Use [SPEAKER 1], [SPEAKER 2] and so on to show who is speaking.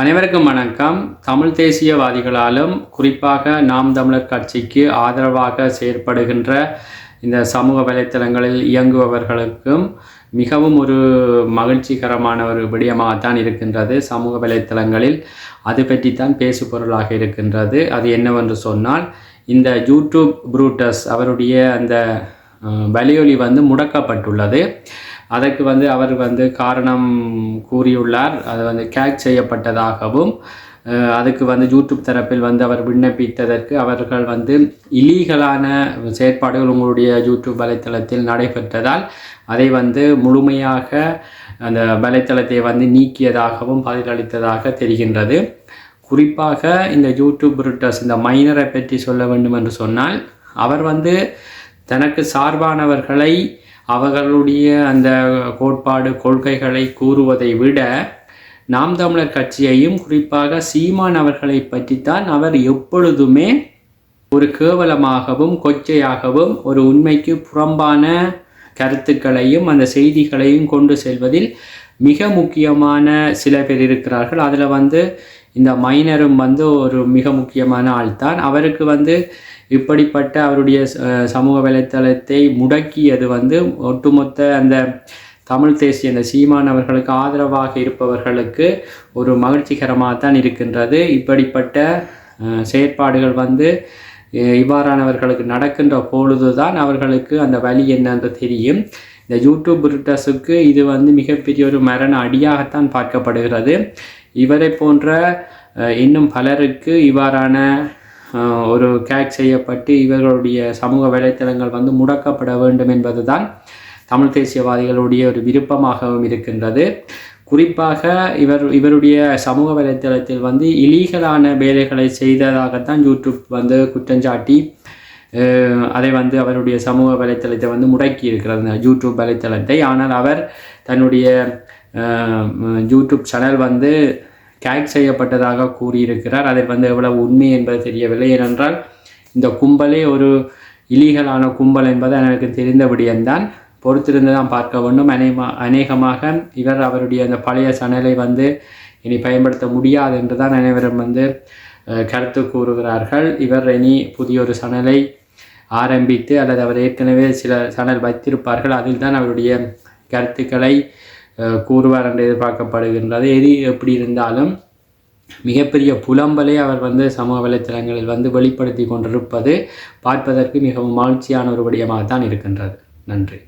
[SPEAKER 1] அனைவருக்கும் வணக்கம் தமிழ் தேசியவாதிகளாலும் குறிப்பாக நாம் தமிழர் கட்சிக்கு ஆதரவாக செயற்படுகின்ற இந்த சமூக வலைத்தளங்களில் இயங்குபவர்களுக்கும் மிகவும் ஒரு மகிழ்ச்சிகரமான ஒரு விடயமாகத்தான் இருக்கின்றது சமூக வலைத்தளங்களில் அது தான் பேசு பொருளாக இருக்கின்றது அது என்னவென்று சொன்னால் இந்த யூடியூப் புரூட்டஸ் அவருடைய அந்த வலியொலி வந்து முடக்கப்பட்டுள்ளது அதற்கு வந்து அவர் வந்து காரணம் கூறியுள்ளார் அது வந்து கேக் செய்யப்பட்டதாகவும் அதுக்கு வந்து யூடியூப் தரப்பில் வந்து அவர் விண்ணப்பித்ததற்கு அவர்கள் வந்து இலீகலான செயற்பாடுகள் உங்களுடைய யூடியூப் வலைத்தளத்தில் நடைபெற்றதால் அதை வந்து முழுமையாக அந்த வலைத்தளத்தை வந்து நீக்கியதாகவும் பதிலளித்ததாக தெரிகின்றது குறிப்பாக இந்த யூடியூப் ரிட்டர்ஸ் இந்த மைனரை பற்றி சொல்ல வேண்டும் என்று சொன்னால் அவர் வந்து தனக்கு சார்பானவர்களை அவர்களுடைய அந்த கோட்பாடு கொள்கைகளை கூறுவதை விட நாம் தமிழர் கட்சியையும் குறிப்பாக சீமான் அவர்களை பற்றித்தான் அவர் எப்பொழுதுமே ஒரு கேவலமாகவும் கொச்சையாகவும் ஒரு உண்மைக்கு புறம்பான கருத்துக்களையும் அந்த செய்திகளையும் கொண்டு செல்வதில் மிக முக்கியமான சில பேர் இருக்கிறார்கள் அதில் வந்து இந்த மைனரும் வந்து ஒரு மிக முக்கியமான ஆள் தான் அவருக்கு வந்து இப்படிப்பட்ட அவருடைய சமூக வலைத்தளத்தை முடக்கியது வந்து ஒட்டுமொத்த அந்த தமிழ் தேசிய அந்த சீமான் அவர்களுக்கு ஆதரவாக இருப்பவர்களுக்கு ஒரு மகிழ்ச்சிகரமாக தான் இருக்கின்றது இப்படிப்பட்ட செயற்பாடுகள் வந்து இவ்வாறானவர்களுக்கு நடக்கின்ற பொழுது தான் அவர்களுக்கு அந்த வழி என்னென்று தெரியும் இந்த யூடியூப் புரிட்டஸுக்கு இது வந்து மிகப்பெரிய ஒரு மரண அடியாகத்தான் பார்க்கப்படுகிறது இவரை போன்ற இன்னும் பலருக்கு இவ்வாறான ஒரு கேக் செய்யப்பட்டு இவர்களுடைய சமூக வலைத்தளங்கள் வந்து முடக்கப்பட வேண்டும் என்பதுதான் தமிழ் தேசியவாதிகளுடைய ஒரு விருப்பமாகவும் இருக்கின்றது குறிப்பாக இவர் இவருடைய சமூக வலைத்தளத்தில் வந்து இலீகலான வேலைகளை செய்ததாகத்தான் யூடியூப் வந்து குற்றஞ்சாட்டி அதை வந்து அவருடைய சமூக வலைத்தளத்தை வந்து முடக்கி இருக்கிறது யூடியூப் வலைத்தளத்தை ஆனால் அவர் தன்னுடைய யூடியூப் சேனல் வந்து கேக் செய்யப்பட்டதாக கூறியிருக்கிறார் அதில் வந்து எவ்வளவு உண்மை என்பது தெரியவில்லை ஏனென்றால் இந்த கும்பலே ஒரு இலீகலான கும்பல் என்பது எனக்கு தெரிந்த விடயம்தான் பொறுத்திருந்து தான் பார்க்க வேண்டும் அநேமா அநேகமாக இவர் அவருடைய அந்த பழைய சணலை வந்து இனி பயன்படுத்த முடியாது என்று தான் அனைவரும் வந்து கருத்து கூறுகிறார்கள் இவர் இனி புதியொரு சணலை ஆரம்பித்து அல்லது அவர் ஏற்கனவே சில சணல் வைத்திருப்பார்கள் அதில் தான் அவருடைய கருத்துக்களை கூறுவார் என்று எதிர்பார்க்கப்படுகின்றது எது எப்படி இருந்தாலும் மிகப்பெரிய புலம்பலை அவர் வந்து சமூக வலைத்தளங்களில் வந்து வெளிப்படுத்தி கொண்டிருப்பது பார்ப்பதற்கு மிகவும் மகிழ்ச்சியான ஒரு வடிவமாகத்தான் இருக்கின்றது நன்றி